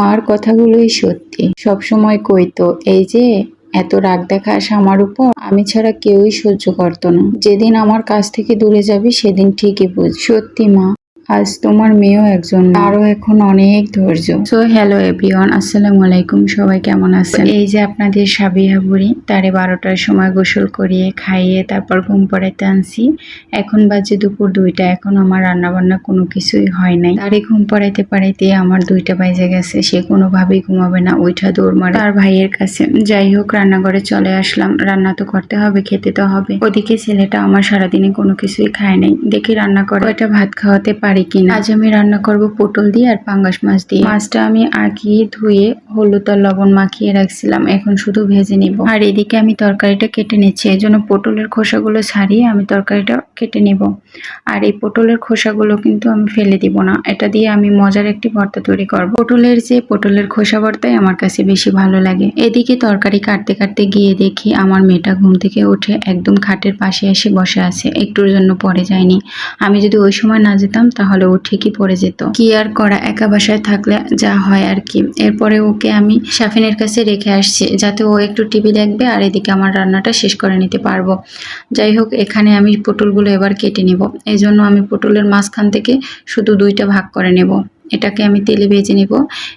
মার কথাগুলোই সত্যি। সবসময় কইতো, এই যে, এত রাগ দেখাস আমার উপর, আমি ছাড়া কেউই সহ্য করতো না। যেদিন আমার কাছ থেকে দূরে যাবি, সেদিন ঠিকই বুঝ সত্যি মা আজ তোমার মেয়েও একজন। আরও এখন অনেক ধৈর্য। সো হ্যালো এভরিওয়ান আসসালামু আলাইকুম, সবাই কেমন আছেন? এই যে আপনাদের সাবিহা বুড়ি, তারে বারোটার সময় গোসল করিয়ে খাইয়ে তারপর ঘুম পড়াইতে আনছি। এখন বাজে দুপুর দুইটা, এখন আমার রান্না বান্না কোনো কিছুই হয় নাই। তারে ঘুম পড়াইতে পারাইতে আমার দুইটা বাজে গেছে, সে কোনোভাবেই ঘুমাবে না ওইটা দৌড় মারে। তার ভাইয়ের কাছে যাই হোক, রান্নাঘরে চলে আসলাম। রান্না তো করতে হবে, খেতে তো হবে। ওদিকে ছেলেটা আমার সারাদিনে কোনো কিছুই খায় নাই। দেখি রান্না করে ওইটা ভাত খাওয়াতে পারি। কিনা আজ আমি রান্না করব পটল দিয়ে আর পাঙ্গাস মাছ দিয়ে। মাছটা আমি আগে ধুয়ে হলুদ আর লবণ মাখিয়ে রাখছিলাম, এখন শুধু ভেজে নিব। আর এদিকে আমি তরকারিটা কেটে নিচ্ছি, এই জন্য পটলের খোসাগুলো ছাড়িয়ে আমি তরকারিটা কেটে নিব। আর এই পটলের খোসাগুলো কিন্তু আমি ফেলে দিব না, এটা দিয়ে আমি মজার একটি ভর্তা তৈরি করব। পটলের যে পটলের খোসা ভর্তাই আমার কাছে বেশি ভালো লাগে। এদিকে তরকারি কাটতে কাটতে গিয়ে দেখি আমার মেয়েটা ঘুম থেকে উঠে একদম খাটের পাশে এসে বসে আছে, একটুর জন্য পড়ে যায়নি। আমি যদি ওই সময় না যেতাম তাহলে ও ঠিকই পড়ে যেত। কি আর করা, একা বাসায় থাকলে যা হয় আর কি। এরপরে ওকে আমি সাফিনের কাছে রেখে আসছি, যাতে ও একটু টিভি দেখবে আর এদিকে আমার রান্নাটা শেষ করে নিতে পারব। যাই হোক, এখানে আমি পটলগুলো এবার কেটে নেব। এই জন্য আমি পটলের মাঝখান থেকে শুধু দুইটা ভাগ করে নেব। এটাকে আমি তেলে ভেজে নিব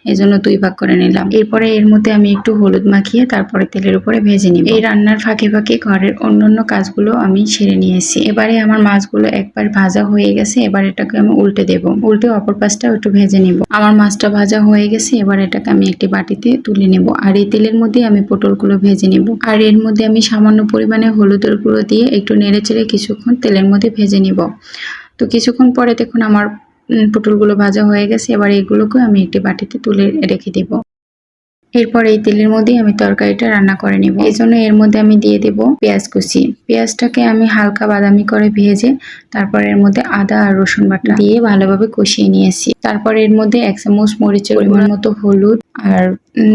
এই জন্য দুই ভাগ করে নিলাম। এরপরে এর মধ্যে আমি একটু হলুদ মাখিয়ে তারপরে তেলের উপরে ভেজে নিব। এই রান্নার ফাঁকে ফাঁকে ঘরের অন্যান্য কাজগুলো আমি সেরে নিয়েছি। এবারে আমার মাছগুলো একবার ভাজা হয়ে গেছে, এবার এটাকে আমি উল্টে দেব। উল্টে অপর পাশটা একটু ভেজে নিব। আমার মাছটা ভাজা হয়ে গেছে, এবার এটাকে আমি একটি বাটিতে তুলে নেব। আর এই তেলের মধ্যে আমি পটলগুলো ভেজে নেব। আর এর মধ্যে আমি সামান্য পরিমাণে হলুদের গুঁড়ো দিয়ে একটু নেড়ে চেড়ে কিছুক্ষণ তেলের মধ্যে ভেজে নিব। তো কিছুক্ষণ পরে দেখুন আমার পটলগুলো ভাজা হয়ে গেছে এবার এগুলোকে আমি একটি বাটিতে তুলে রেখে দেব। এরপর এই তেলের মধ্যেই আমি তরকারিটা রান্না করে নেব। এই জন্য এর মধ্যে আমি দিয়ে দেব পেঁয়াজ কুচি। পেঁয়াজটাকে আমি হালকা বাদামি করে ভেজে তারপর এর মধ্যে আদা আর রসুন বাটা দিয়ে ভালোভাবে কষিয়ে নিয়েছি। তারপর এর মধ্যে এক চামচ মরিচের পরিমাণ মতো হলুদ আর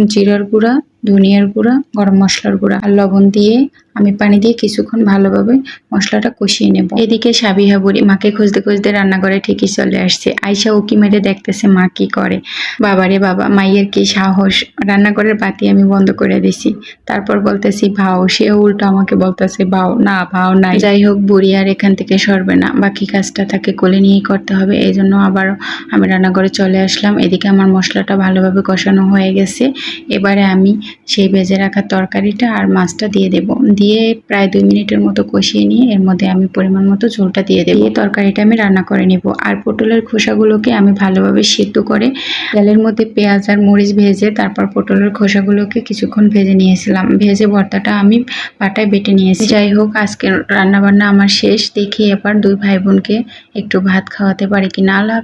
জিরার গুঁড়া ধনিয়ার গুঁড়া গরম মশলার গুঁড়া আর লবণ দিয়ে আমি পানি দিয়ে কিছুক্ষণ ভালোভাবে মশলাটা কষিয়ে নেব। এদিকে সাবিহা বুড়ি মাকে খুঁজতে খুঁজতে রান্নাঘরে ঠিকই চলে আসছে। আয়সা উকি মেরে দেখতেছে মা কি করে। বাবারে বাবা, মাইয়ের কি সাহস? রান্নাঘরের বাতি আমি বন্ধ করে দিছি। তারপর বলতেছি, ভাও, সে উল্টো আমাকে বলতেছে, ভাও, না, ভাও নাই। যাই হোক, বুড়ি আর এখান থেকে সরবে না। বাকি কাজটা তাকে কোলে নিয়েই করতে হবে। এই জন্য আবার আমি রান্নাঘরে চলে আসলাম। এদিকে আমার মশলাটা ভালোভাবে কষানো হয়ে গেছে। এবারে আমি সেই ভেজে রাখা তরকারিটা আর মাছটা দিয়ে দেব। দিয়ে প্রায় দুই মিনিটের মতো কষিয়ে নিয়ে এর মধ্যে আমি পরিমাণ মতো ঝোলটা দিয়ে দেবো। দিয়ে তরকারিটা আমি রান্না করে নেব। আর পটলের খোসাগুলোকে আমি ভালোভাবে সিদ্ধ করে তেলের মধ্যে পেঁয়াজ আর মরিচ ভেজে তারপর পটলের খোসাগুলোকে কিছুক্ষণ ভেজে নিয়েছিলাম। ভেজে ভর্তাটা আমি পাটায় বেটে নিয়েছি। যাই হোক আজকে রান্নাবান্না আমার শেষ। দেখি এবার দুই ভাই বোনকে একটু ভাত খাওয়াতে পারি কি না আল্লাহ।